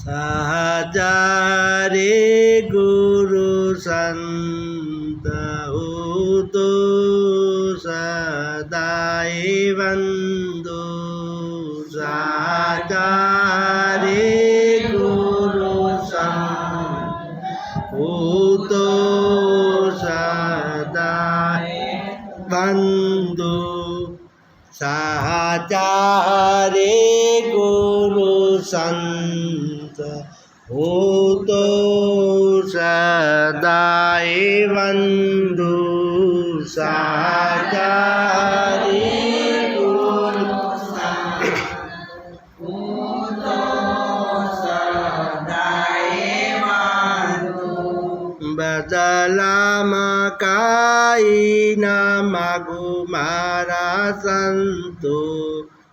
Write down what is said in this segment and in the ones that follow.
સહજારે ગુરુ સંત હું તો સદાય વંદુ સહજારે ગુરુ સંત હું તો સદાય વંદુ સાચારે ગુરુ સંત હું તો સદાય વંદુ સાચારે બદલામાં કાઈ ના માગું મારા સંતો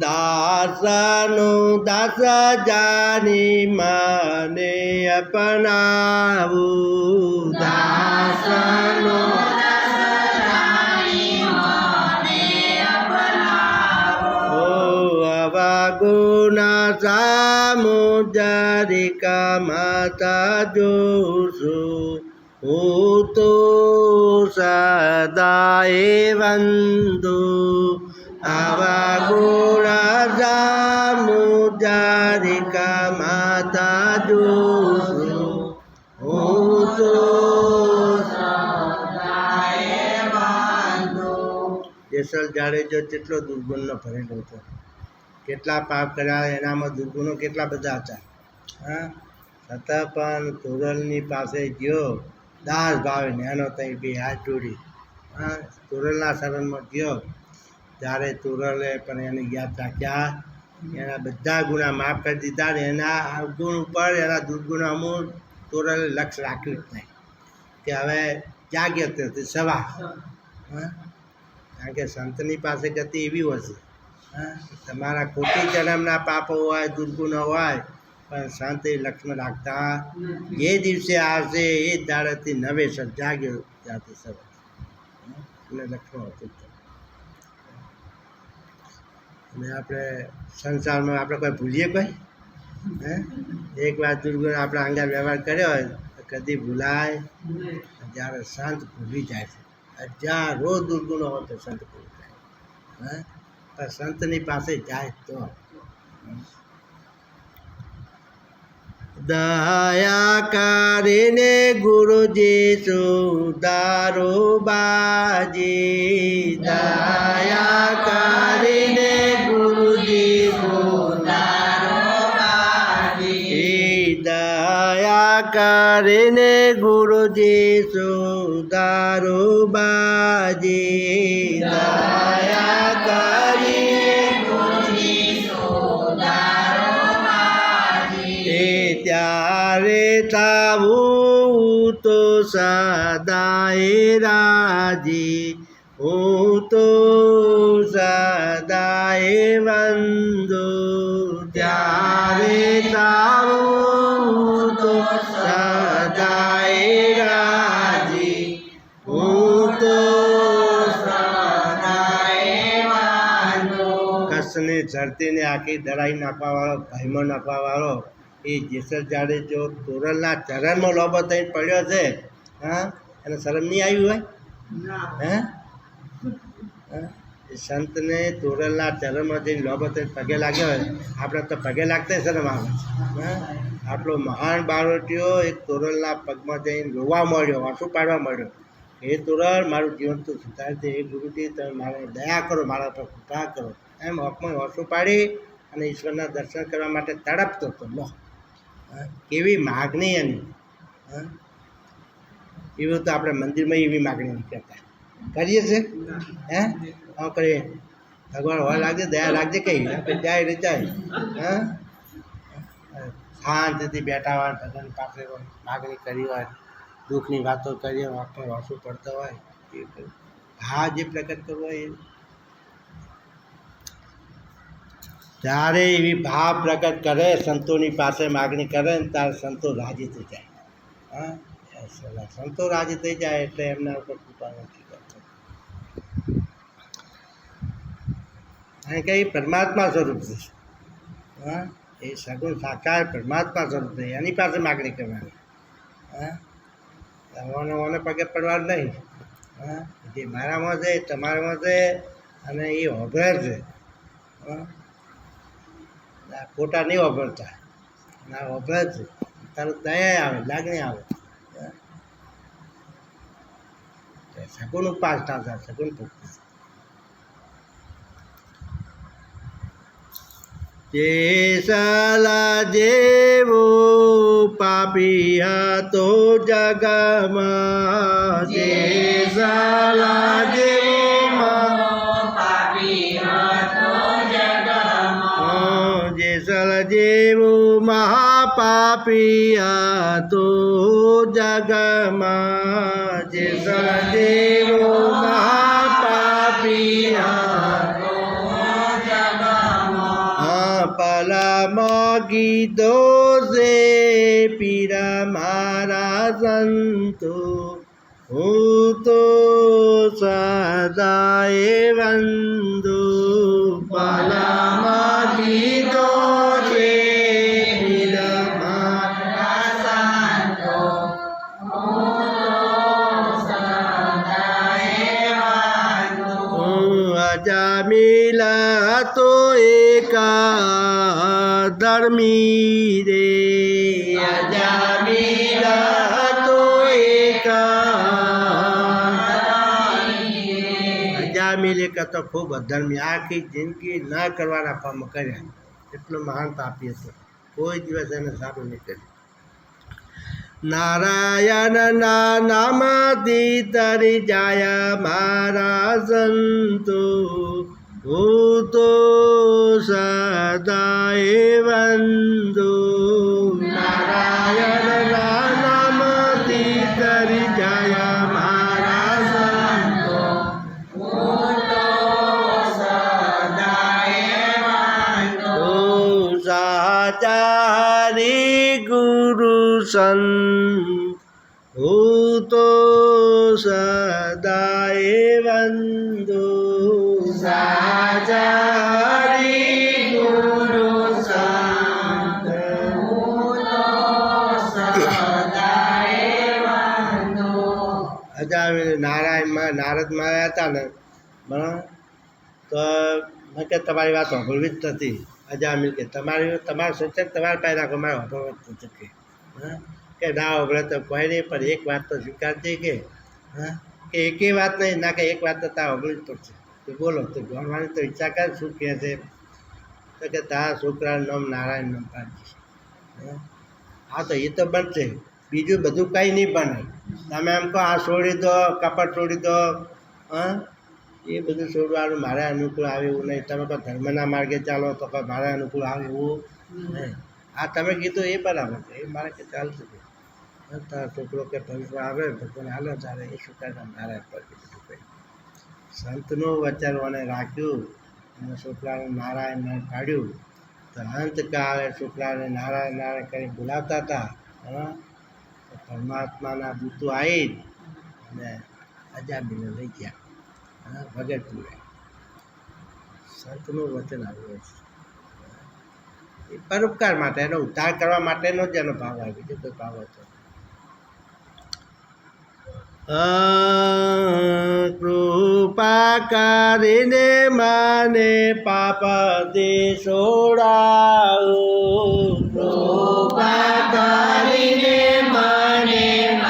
દાસનો દાસ જાની માને અપનાવું. દાસનો ગુના સામુજારિકા માતા જોશું. હું તો સદાય વંદુ આવા ગુણા સામુજારિકા માતા જોશું હું તો જેસલ જાડેજો કેટલો દુર્ગુણનો ભરેલો હતો કેટલા પાપ કર્યા એનામાં દુર્ગુણો કેટલા બધા હતા હા છતાં પણ તુરલની પાસે ગયો દાસ ભાવે નેનો તઈ બે હાથ જોડી. હા, તુરલના શરણમાં ગયો. ત્યારે તુરલે પણ એને યાદ રાખ્યા, એના બધા ગુના માફ કરી દીધા ને એના અવગુણ ઉપર, એના દુર્ગુણ અમુક તુરલે લક્ષ રાખ્યું જ નહીં. કે હવે જાગ્યો તે સવા. હા, કારણ કે સંતની પાસે ગતિ એવી છે. હા, તમારા ખોટી જન્મના પાપો હોય, દુર્ગુણો હોય પણ શાંતિ એ લક્ષ્મણ રાખતા એ દિવસે આવશે એ જ દાડેથી નવેસર જાગ્યો જાતે સર. અને લક્ષ્મણ હતું. જ. અને આપણે સંસારમાં આપણે કોઈ ભૂલીએ કોઈ? હે? એક વાર દુર્ગુણ આપણે અંગાર વ્યવહાર કર્યો હોય, તો કદી ભૂલાય? જ્યારે શાંત ભૂલી જાય છે. હજારો દુર્ગુણો હોય તો સંત ભૂલી જાય. હે? પણ સંતની પાસે જાય તો. દયા કરીને ગુરુજી સુધારો બાજી દયા કરીને ગુરુજી સુધારો બાજી દયા કરીને ગુરુજી સુધારો થાવું તો સદાય રાજી. હું તો સદાય વંદો. ત્યારે થાવું તો સદાય રાજી. હું તો કસને ધરતીને આખી નાખવાવાળો, ભાઈમાં નાખવાવાળો એ જેસર જાડેજો તોરલના ચરણમાં લોબો થઈને પડ્યો છે. હા? એને શરમ નહીં આવી હોય? હે? હા? એ સંતને તોરલના ચરણમાં જઈને લોબો થઈને પગે લાગ્યો હોય. આપણે તો પગે લાગતા શરમ આવે હા? આટલો મહાન બાળોટીઓ એક તોરલના પગમાં જઈને રોવા મળ્યો આંસુ પાડવા મળ્યો હે તોરલ મારું જીવન તો સુધારી છે હે ગુરુજી તમે મારે દયા કરો મારા પર કૃપા કરો. એમ હકમાં આંસુ પાડી અને ઈશ્વરના દર્શન કરવા માટે તડપતો હતો. લો. કેવી માગણી એની હા એવું તો આપણે મંદિરમાં એવી માગણી નથી કરતા. કરીએ છે? હે? આમ કરીએ. ભગવાન હોય લાગજે દયા લાગજે કઈ. જાય રચાય હા? શાંતિથી બેઠા હોય ભગવાન પાસે માગણી કરી હોય દુઃખની વાતો કરીએ આપણે વાસું પડતો હોય. હા જે પ્રગટ કરવો હોય એ જ્યારે એવી ભાવ પ્રગટ કરે, સંતોની પાસે માગણી કરે ને ત્યારે સંતો રાજી થઈ જાય. હા સંતો રાજી થઈ જાય એટલે એમના ઉપર કૃપા નથી કરતો. કારણ કે એ પરમાત્મા સ્વરૂપ છે. હા, એ સગુણ સાકાર પરમાત્મા સ્વરૂપ છે. એની પાસે માગણી કરવાની. હા ઓને પગે પડવાનું નહીં. હા, જે મારામાં છે તમારામાં છે અને એ હોભરે છે. હા ખોટા નહીં વાપરતા. ના વપરાય છે તરત દયા આવે, લાગણી આવે. સગુણ ઉપાસના થાય સગુણ ભક્તિ. જે સલા જેવો પાપી હતો જગમાં, જે સલા જેવો માં જેવું મહાપાપી હતો જગમાં જે સલ જેવું મહાપાપી પલામાં ગીતો છે પીરા મારા સંતો. હું તો સદાય વંદુ પલામાં ધર્મી રે અજામિલા તો એકા. અજામિલ એક તો ખૂબ અધર્મી. આખી જિંદગી ના કરવાના કામ કર્યા. એટલો મહાન તાપી હતો. કોઈ દિવસ એને સારું નહીં કર્યું. નારાયણના નામથી તરી જાય મારા સંતો. હું તો સદાય વંદુ નારાયણના નામથી તરી જાય ગુરુ સંત અજામિલ નારાયણમાં, નારદમાં આવ્યા હતા ને, બરાબર? તો મેં કે તમારી વાત સાંભળવી જ નથી. અજામિલ કે, તમારી, તમારું સૂચન તમારા પાસે રાખો, મારે સાંભળવા જ નથી. હા કે ના ઓગળે તો કોઈ નહીં, પણ એક વાત તો સ્વીકારજે કે હા કે, એકેય વાત નહીં. ના, કે, એક વાત તો તારા ઓગળી જ પડશે તો બોલો, તો ભણવાની તો ઈચ્છા કર, શું કહે છે? તો કે, તારા છોકરાનું નામ નારાયણ નામ પાડજે હા, તો એ તો બનશે. બીજું બધું કંઈ નહીં બને. તમે એમ કહો, આ છોડી દો કપડ છોડી દો, હા? એ બધું છોડવાનું મારે અનુકૂળ આવે એવું નહીં. તમે કોઈ ધર્મના માર્ગે ચાલો તો કોઈ મારે અનુકૂળ આવે એવું નહીં. આ તમે કીધું એ બરાબર છે. એ મારે કે ચાલશે તારો છોકરો કે પવિત્ર આવે ભગવાન હાલો ચાલે એ શું મારા પર બીજું સંતનું વચન મને રાખ્યું. અને છોકરાને નારાયણ કાઢ્યું તો અંતકાળે છોકરાને નારાયણ નારાયણ કરી બોલાવતા હતા. હા? પરમાત્માના દૂતો આવી અને અજામીને લઈ ગયા હા ભગત પૂરે સંતનું વચન આવ્યું છે. એ પરોપકાર માટે એનો ઉદ્ધાર કરવા માટેનો જ એનો ભાવ આવ્યો બીજો કોઈ ભાવ હતો કૃપા કરીને મને પાપ છોડાવો. કૃપા કરીને મને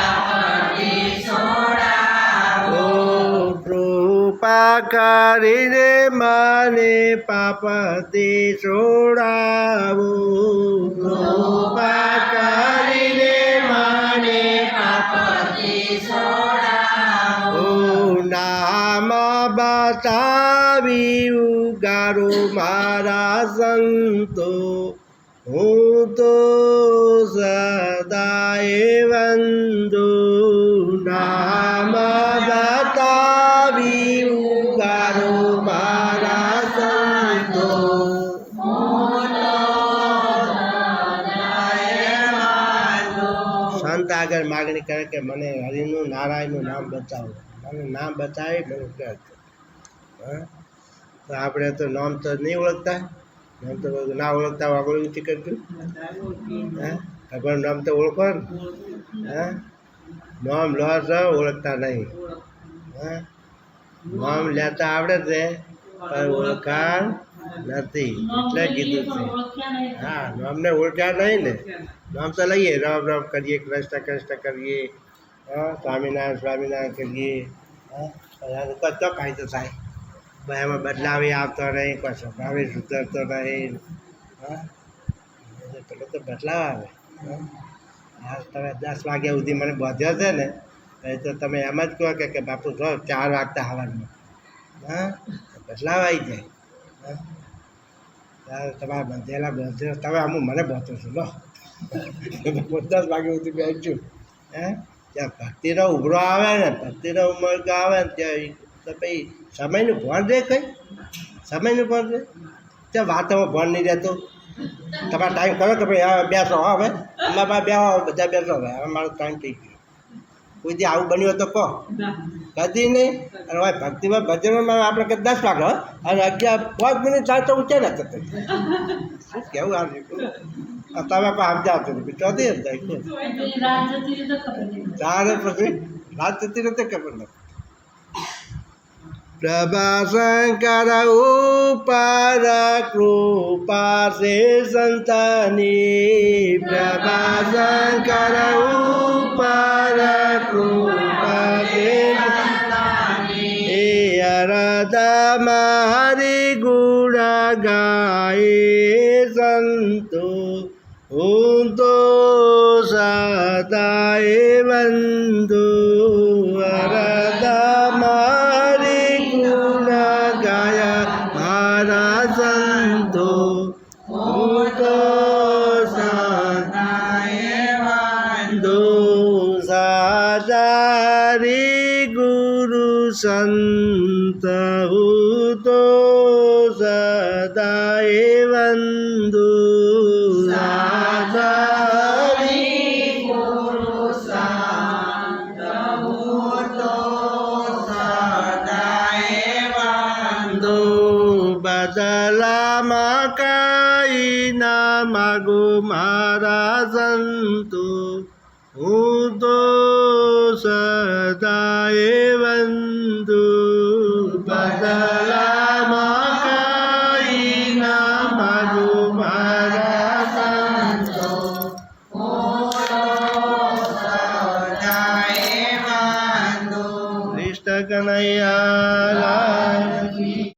કૃપા કરીને મને પાપ દે છોડાવો. કૃપા બતાવી ઉગારો મારા સંતો. હું તો સદાય વંદુ. નામ બતાવી ઉગારો મારા સંતો. સંત આગળ માગણી કરે કે મને હરિનું, નારાયણનું નામ બતાવો. મને નામ બતાવી મને કરો. હા. તો આપણે તો નામ તો નહીં ઓળખતા. નામ તો ના ઓળખતા આગળ ઊંચી કરતું હા. ભગવાન નામ તો ઓળખો ને. હા. નામ લો છો, ઓળખતા નહીં. હા. નામ લેતા આવડે છે, પણ ઓળખાણ નથી. એટલે કીધું છે. હા, નામને ઓળખ્યા નહીં ને. નામ તો લઈએ. રામ રામ કરીએ, કૃષ્ણ કૃષ્ણ કરીએ. હા, સ્વામિનારાયણ સ્વામિનારાયણ કરીએ. હા તો કાંઈ તો થાય. એમાં બદલાવી આવતો નહીં કોઈ સ્વભાવે સુધરતો નહીં. હા? પેલો તો બદલાવ. આવે હા તમે દસ વાગ્યા સુધી મને બાંધ્યો છે ને, તો તમે એમ જ કહો કે બાપુ જો ચાર વાગતા હવારમાં હા? બદલાવ આવી જાય. હા? તમારા બંધેલા બંધેલો તમે અમુક મને બાંધો છો, લો. દસ વાગ્યા સુધી બેસું હે? ત્યાં ભક્તિનો ઉભરો આવે ને, ભક્તિનો ઉમળકો આવે ને, ત્યાં તો પછી સમયનું ભણ દે કંઈ? સમયનું ભણ દે ત્યાં વાતોમાં ભણ નહીં રહેતું. તમારે ટાઈમ કરો કે ભાઈ હવે બેસો હા હવે. અમારા બેહો બધા બેસો. હવે હવે મારો ટાઈમ થઈ ગયો. કોઈ દી આવું બન્યું તો કહો. કદી નહીં. અને હવે ભક્તિમાં ભજનમાં આપણે કે દસ વાગે અને અગિયાર પાંચ મિનિટ થાય તો ઊંચે ના થતો શું કેવું આ? તમે પણ સમજાવ છો ચોથી જ જાય તારે પછી રાત જતી રીતે ખબર નથી પ્રભા શંકર ઉપર કૃપા છે સંતની પ્રભા શંકર ઉપર કૃપા છે એ અરદા મારી ગુણ ગાય સાદારી ગુરુ સંત હું તો સદાય વંદુ બદલામાં કાંઈ ના માગો મારા સંતો હું તો સદાય બંધુ બદલામાં